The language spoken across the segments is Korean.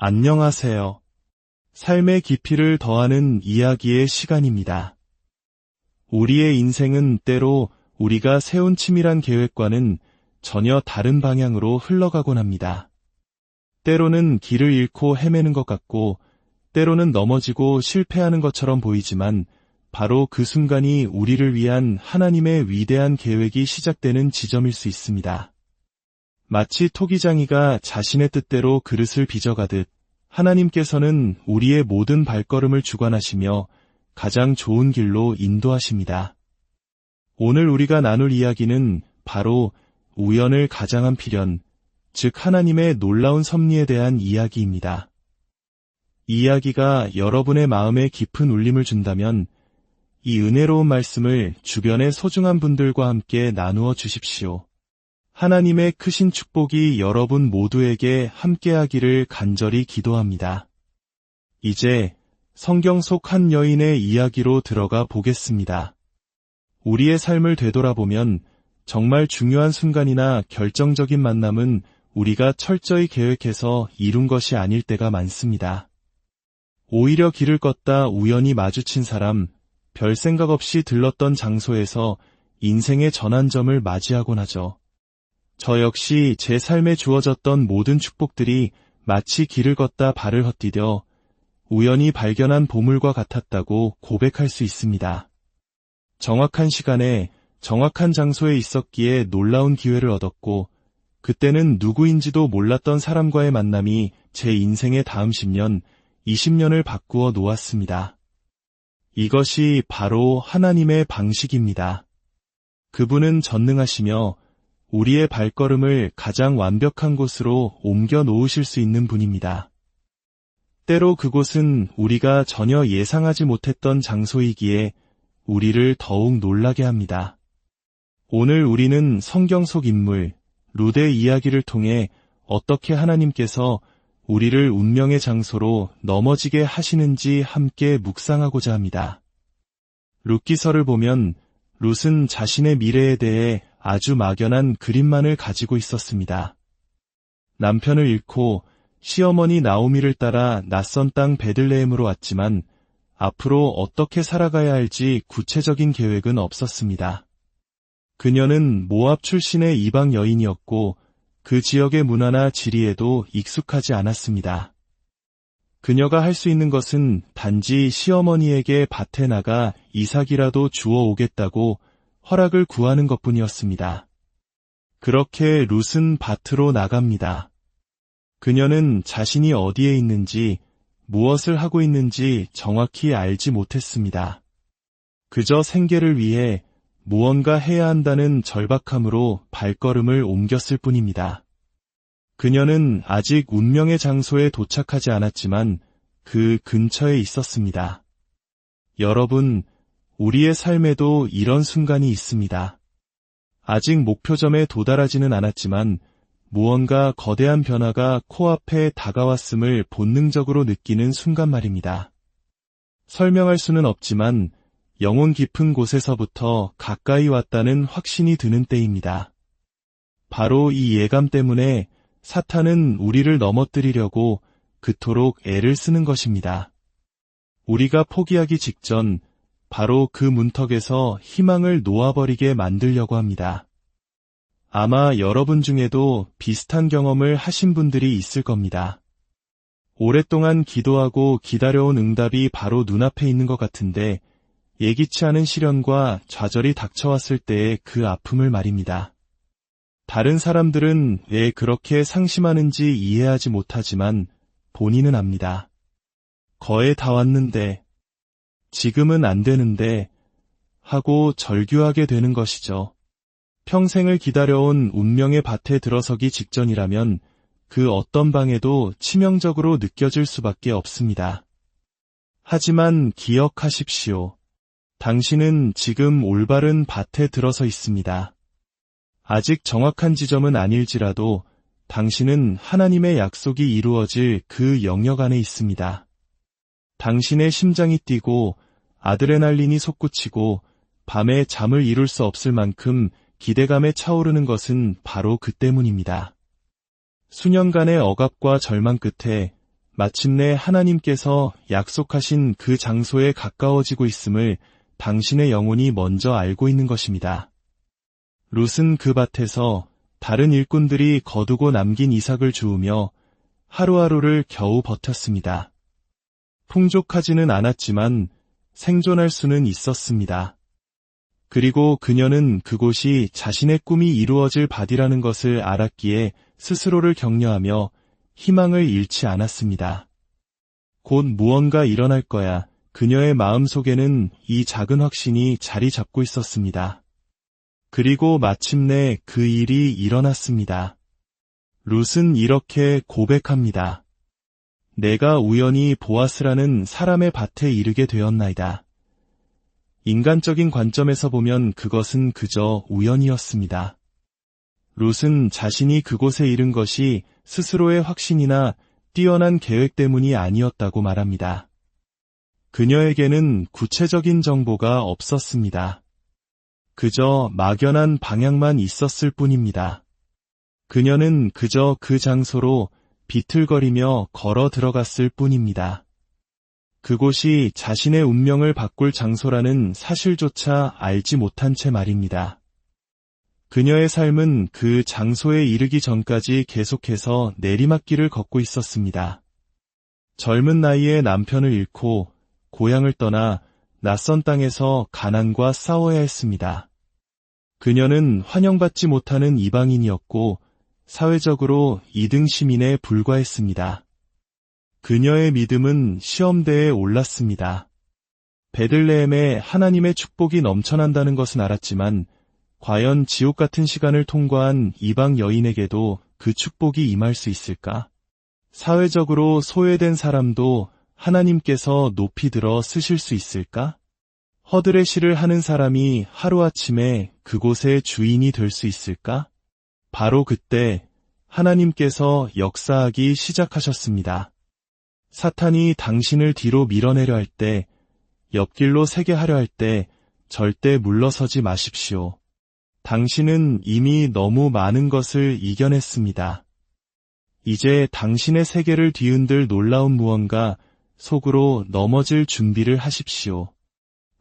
안녕하세요. 삶의 깊이를 더하는 이야기의 시간입니다. 우리의 인생은 때로 우리가 세운 치밀한 계획과는 전혀 다른 방향으로 흘러가곤 합니다. 때로는 길을 잃고 헤매는 것 같고, 때로는 넘어지고 실패하는 것처럼 보이지만, 바로 그 순간이 우리를 위한 하나님의 위대한 계획이 시작되는 지점일 수 있습니다. 마치 토기장이가 자신의 뜻대로 그릇을 빚어가듯 하나님께서는 우리의 모든 발걸음을 주관하시며 가장 좋은 길로 인도하십니다. 오늘 우리가 나눌 이야기는 바로 우연을 가장한 필연, 즉 하나님의 놀라운 섭리에 대한 이야기입니다. 이 이야기가 여러분의 마음에 깊은 울림을 준다면 이 은혜로운 말씀을 주변의 소중한 분들과 함께 나누어 주십시오. 하나님의 크신 축복이 여러분 모두에게 함께하기를 간절히 기도합니다. 이제 성경 속 한 여인의 이야기로 들어가 보겠습니다. 우리의 삶을 되돌아보면 정말 중요한 순간이나 결정적인 만남은 우리가 철저히 계획해서 이룬 것이 아닐 때가 많습니다. 오히려 길을 걷다 우연히 마주친 사람, 별 생각 없이 들렀던 장소에서 인생의 전환점을 맞이하곤 하죠. 저 역시 제 삶에 주어졌던 모든 축복들이 마치 길을 걷다 발을 헛디뎌 우연히 발견한 보물과 같았다고 고백할 수 있습니다. 정확한 시간에 정확한 장소에 있었기에 놀라운 기회를 얻었고, 그때는 누구인지도 몰랐던 사람과의 만남이 제 인생의 다음 10년, 20년을 바꾸어 놓았습니다. 이것이 바로 하나님의 방식입니다. 그분은 전능하시며 우리의 발걸음을 가장 완벽한 곳으로 옮겨 놓으실 수 있는 분입니다. 때로 그곳은 우리가 전혀 예상하지 못했던 장소이기에 우리를 더욱 놀라게 합니다. 오늘 우리는 성경 속 인물, 루데 이야기를 통해 어떻게 하나님께서 우리를 운명의 장소로 넘어지게 하시는지 함께 묵상하고자 합니다. 룻기서를 보면 룻은 자신의 미래에 대해 아주 막연한 그림만을 가지고 있었습니다. 남편을 잃고 시어머니 나오미를 따라 낯선 땅 베들레헴으로 왔지만 앞으로 어떻게 살아가야 할지 구체적인 계획은 없었습니다. 그녀는 모압 출신의 이방 여인이었고 그 지역의 문화나 지리에도 익숙하지 않았습니다. 그녀가 할 수 있는 것은 단지 시어머니에게 밭에 나가 이삭이라도 주워 오겠다고 허락을 구하는 것 뿐이었습니다. 그렇게 룻은 밭으로 나갑니다. 그녀는 자신이 어디에 있는지 무엇을 하고 있는지 정확히 알지 못했습니다. 그저 생계를 위해 무언가 해야 한다는 절박함으로 발걸음을 옮겼을 뿐입니다. 그녀는 아직 운명의 장소에 도착하지 않았지만 그 근처에 있었습니다. 여러분, 우리의 삶에도 이런 순간이 있습니다. 아직 목표점에 도달하지는 않았지만 무언가 거대한 변화가 코앞에 다가왔음을 본능적으로 느끼는 순간 말입니다. 설명할 수는 없지만 영혼 깊은 곳에서부터 가까이 왔다는 확신이 드는 때입니다. 바로 이 예감 때문에 사탄은 우리를 넘어뜨리려고 그토록 애를 쓰는 것입니다. 우리가 포기하기 직전 바로 그 문턱에서 희망을 놓아버리게 만들려고 합니다. 아마 여러분 중에도 비슷한 경험을 하신 분들이 있을 겁니다. 오랫동안 기도하고 기다려온 응답이 바로 눈앞에 있는 것 같은데 예기치 않은 시련과 좌절이 닥쳐왔을 때의 그 아픔을 말입니다. 다른 사람들은 왜 그렇게 상심하는지 이해하지 못하지만 본인은 압니다. 거의 다 왔는데 지금은 안 되는데 하고 절규하게 되는 것이죠. 평생을 기다려온 운명의 밭에 들어서기 직전이라면 그 어떤 방에도 치명적으로 느껴질 수밖에 없습니다. 하지만 기억하십시오. 당신은 지금 올바른 밭에 들어서 있습니다. 아직 정확한 지점은 아닐지라도 당신은 하나님의 약속이 이루어질 그 영역 안에 있습니다. 당신의 심장이 뛰고 아드레날린이 솟구치고 밤에 잠을 이룰 수 없을 만큼 기대감에 차오르는 것은 바로 그 때문입니다. 수년간의 억압과 절망 끝에 마침내 하나님께서 약속하신 그 장소에 가까워지고 있음을 당신의 영혼이 먼저 알고 있는 것입니다. 룻은 그 밭에서 다른 일꾼들이 거두고 남긴 이삭을 주우며 하루하루를 겨우 버텼습니다. 풍족하지는 않았지만 생존할 수는 있었습니다. 그리고 그녀는 그곳이 자신의 꿈이 이루어질 밭이라는 것을 알았기에 스스로를 격려하며 희망을 잃지 않았습니다. 곧 무언가 일어날 거야. 그녀의 마음 속에는 이 작은 확신이 자리 잡고 있었습니다. 그리고 마침내 그 일이 일어났습니다. 룻은 이렇게 고백합니다. 내가 우연히 보아스라는 사람의 밭에 이르게 되었나이다. 인간적인 관점에서 보면 그것은 그저 우연이었습니다. 룻은 자신이 그곳에 이른 것이 스스로의 확신이나 뛰어난 계획 때문이 아니었다고 말합니다. 그녀에게는 구체적인 정보가 없었습니다. 그저 막연한 방향만 있었을 뿐입니다. 그녀는 그저 그 장소로 비틀거리며 걸어 들어갔을 뿐입니다. 그곳이 자신의 운명을 바꿀 장소라는 사실조차 알지 못한 채 말입니다. 그녀의 삶은 그 장소에 이르기 전까지 계속해서 내리막길을 걷고 있었습니다. 젊은 나이에 남편을 잃고 고향을 떠나 낯선 땅에서 가난과 싸워야 했습니다. 그녀는 환영받지 못하는 이방인이었고 사회적으로 2등 시민에 불과했습니다. 그녀의 믿음은 시험대에 올랐습니다. 베들레헴에 하나님의 축복이 넘쳐난다는 것은 알았지만 과연 지옥 같은 시간을 통과한 이방 여인에게도 그 축복이 임할 수 있을까? 사회적으로 소외된 사람도 하나님께서 높이 들어 쓰실 수 있을까? 허들의 시를 하는 사람이 하루아침에 그곳의 주인이 될 수 있을까? 바로 그때 하나님께서 역사하기 시작하셨습니다. 사탄이 당신을 뒤로 밀어내려 할 때, 옆길로 세게 하려 할 때 절대 물러서지 마십시오. 당신은 이미 너무 많은 것을 이겨냈습니다. 이제 당신의 세계를 뒤흔들 놀라운 무언가 속으로 넘어질 준비를 하십시오.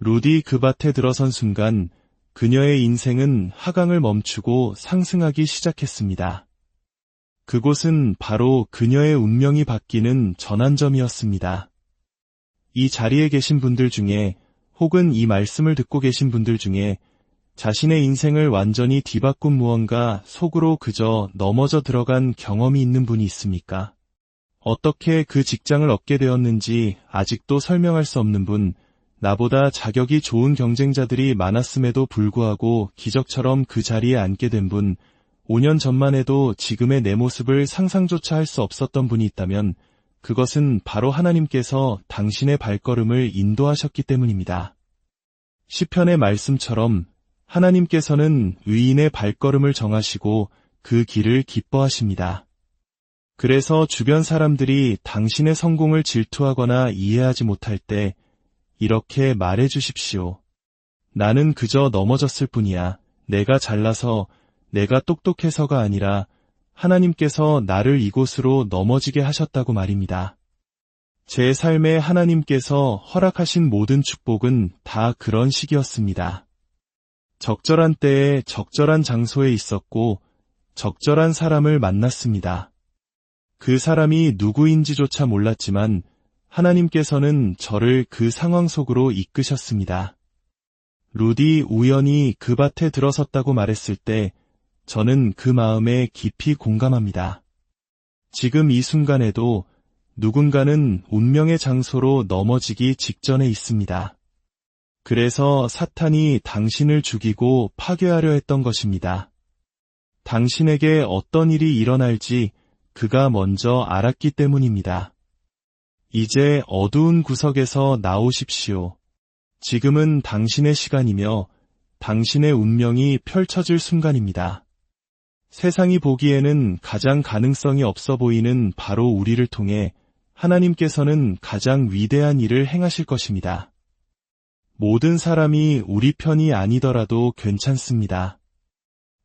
루디 그 밭에 들어선 순간 그녀의 인생은 하강을 멈추고 상승하기 시작했습니다. 그곳은 바로 그녀의 운명이 바뀌는 전환점이었습니다. 이 자리에 계신 분들 중에 혹은 이 말씀을 듣고 계신 분들 중에 자신의 인생을 완전히 뒤바꾼 무언가 속으로 그저 넘어져 들어간 경험이 있는 분이 있습니까? 어떻게 그 직장을 얻게 되었는지 아직도 설명할 수 없는 분, 나보다 자격이 좋은 경쟁자들이 많았음에도 불구하고 기적처럼 그 자리에 앉게 된 분, 5년 전만 해도 지금의 내 모습을 상상조차 할 수 없었던 분이 있다면 그것은 바로 하나님께서 당신의 발걸음을 인도하셨기 때문입니다. 시편의 말씀처럼 하나님께서는 의인의 발걸음을 정하시고 그 길을 기뻐하십니다. 그래서 주변 사람들이 당신의 성공을 질투하거나 이해하지 못할 때 이렇게 말해 주십시오. 나는 그저 넘어졌을 뿐이야. 내가 잘나서 내가 똑똑해서가 아니라 하나님께서 나를 이곳으로 넘어지게 하셨다고 말입니다. 제 삶에 하나님께서 허락하신 모든 축복은 다 그런 식이었습니다. 적절한 때에 적절한 장소에 있었고 적절한 사람을 만났습니다. 그 사람이 누구인지조차 몰랐지만 하나님께서는 저를 그 상황 속으로 이끄셨습니다. 루디 우연히 그 밭에 들어섰다고 말했을 때 저는 그 마음에 깊이 공감합니다. 지금 이 순간에도 누군가는 운명의 장소로 넘어지기 직전에 있습니다. 그래서 사탄이 당신을 죽이고 파괴하려 했던 것입니다. 당신에게 어떤 일이 일어날지 그가 먼저 알았기 때문입니다. 이제 어두운 구석에서 나오십시오. 지금은 당신의 시간이며 당신의 운명이 펼쳐질 순간입니다. 세상이 보기에는 가장 가능성이 없어 보이는 바로 우리를 통해 하나님께서는 가장 위대한 일을 행하실 것입니다. 모든 사람이 우리 편이 아니더라도 괜찮습니다.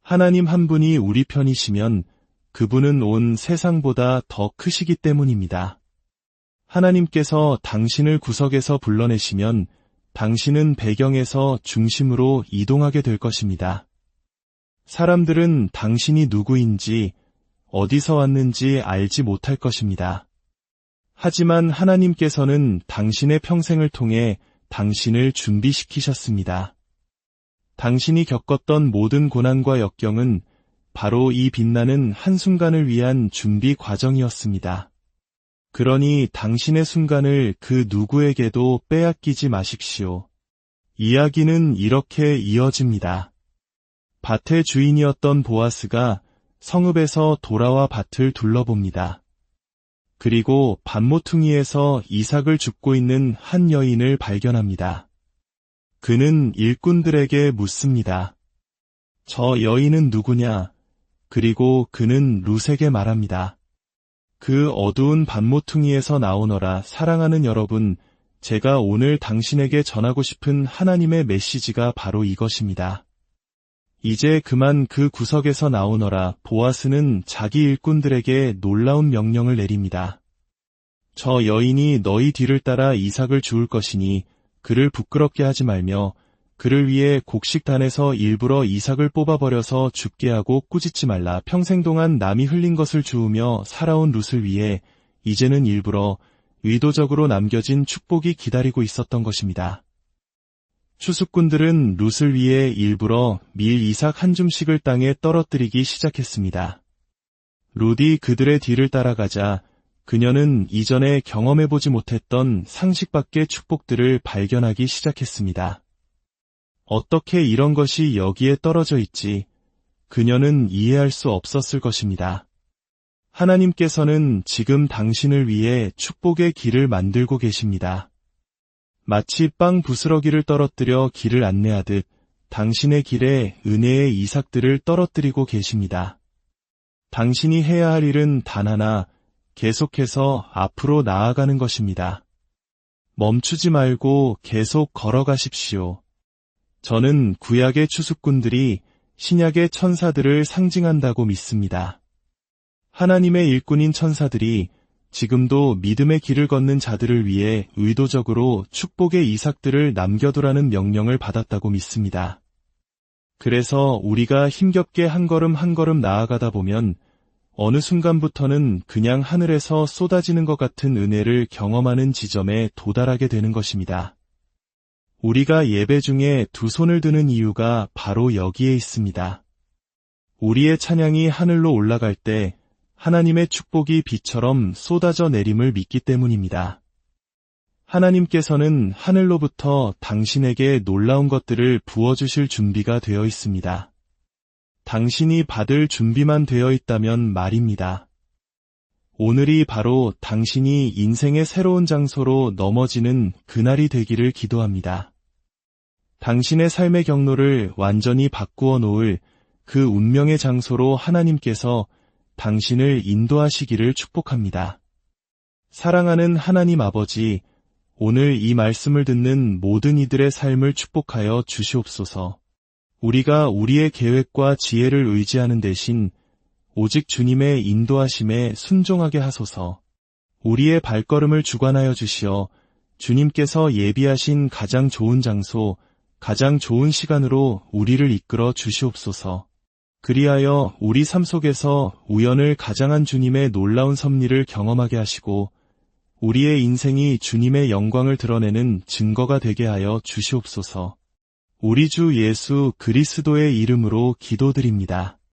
하나님 한 분이 우리 편이시면 그분은 온 세상보다 더 크시기 때문입니다. 하나님께서 당신을 구석에서 불러내시면 당신은 배경에서 중심으로 이동하게 될 것입니다. 사람들은 당신이 누구인지 어디서 왔는지 알지 못할 것입니다. 하지만 하나님께서는 당신의 평생을 통해 당신을 준비시키셨습니다. 당신이 겪었던 모든 고난과 역경은 바로 이 빛나는 한순간을 위한 준비 과정이었습니다. 그러니 당신의 순간을 그 누구에게도 빼앗기지 마십시오. 이야기는 이렇게 이어집니다. 밭의 주인이었던 보아스가 성읍에서 돌아와 밭을 둘러봅니다. 그리고 밭모퉁이에서 이삭을 줍고 있는 한 여인을 발견합니다. 그는 일꾼들에게 묻습니다. 저 여인은 누구냐? 그리고 그는 룻에게 말합니다. 그 어두운 밭모퉁이에서 나오너라 사랑하는 여러분, 제가 오늘 당신에게 전하고 싶은 하나님의 메시지가 바로 이것입니다. 이제 그만 그 구석에서 나오너라 보아스는 자기 일꾼들에게 놀라운 명령을 내립니다. 저 여인이 너희 뒤를 따라 이삭을 주울 것이니 그를 부끄럽게 하지 말며 그를 위해 곡식단에서 일부러 이삭을 뽑아버려서 죽게 하고 꾸짖지 말라 평생 동안 남이 흘린 것을 주우며 살아온 룻을 위해 이제는 일부러 의도적으로 남겨진 축복이 기다리고 있었던 것입니다. 추수꾼들은 룻을 위해 일부러 밀 이삭 한 줌씩을 땅에 떨어뜨리기 시작했습니다. 룻이 그들의 뒤를 따라가자 그녀는 이전에 경험해보지 못했던 상식 밖의 축복들을 발견하기 시작했습니다. 어떻게 이런 것이 여기에 떨어져 있지? 그녀는 이해할 수 없었을 것입니다. 하나님께서는 지금 당신을 위해 축복의 길을 만들고 계십니다. 마치 빵 부스러기를 떨어뜨려 길을 안내하듯 당신의 길에 은혜의 이삭들을 떨어뜨리고 계십니다. 당신이 해야 할 일은 단 하나, 계속해서 앞으로 나아가는 것입니다. 멈추지 말고 계속 걸어가십시오. 저는 구약의 추수꾼들이 신약의 천사들을 상징한다고 믿습니다. 하나님의 일꾼인 천사들이 지금도 믿음의 길을 걷는 자들을 위해 의도적으로 축복의 이삭들을 남겨두라는 명령을 받았다고 믿습니다. 그래서 우리가 힘겹게 한 걸음 한 걸음 나아가다 보면 어느 순간부터는 그냥 하늘에서 쏟아지는 것 같은 은혜를 경험하는 지점에 도달하게 되는 것입니다. 우리가 예배 중에 두 손을 드는 이유가 바로 여기에 있습니다. 우리의 찬양이 하늘로 올라갈 때 하나님의 축복이 비처럼 쏟아져 내림을 믿기 때문입니다. 하나님께서는 하늘로부터 당신에게 놀라운 것들을 부어주실 준비가 되어 있습니다. 당신이 받을 준비만 되어 있다면 말입니다. 오늘이 바로 당신이 인생의 새로운 장소로 넘어지는 그날이 되기를 기도합니다. 당신의 삶의 경로를 완전히 바꾸어 놓을 그 운명의 장소로 하나님께서 당신을 인도하시기를 축복합니다. 사랑하는 하나님 아버지, 오늘 이 말씀을 듣는 모든 이들의 삶을 축복하여 주시옵소서. 우리가 우리의 계획과 지혜를 의지하는 대신 오직 주님의 인도하심에 순종하게 하소서. 우리의 발걸음을 주관하여 주시어 주님께서 예비하신 가장 좋은 장소, 가장 좋은 시간으로 우리를 이끌어 주시옵소서. 그리하여 우리 삶 속에서 우연을 가장한 주님의 놀라운 섭리를 경험하게 하시고 우리의 인생이 주님의 영광을 드러내는 증거가 되게 하여 주시옵소서. 우리 주 예수 그리스도의 이름으로 기도드립니다.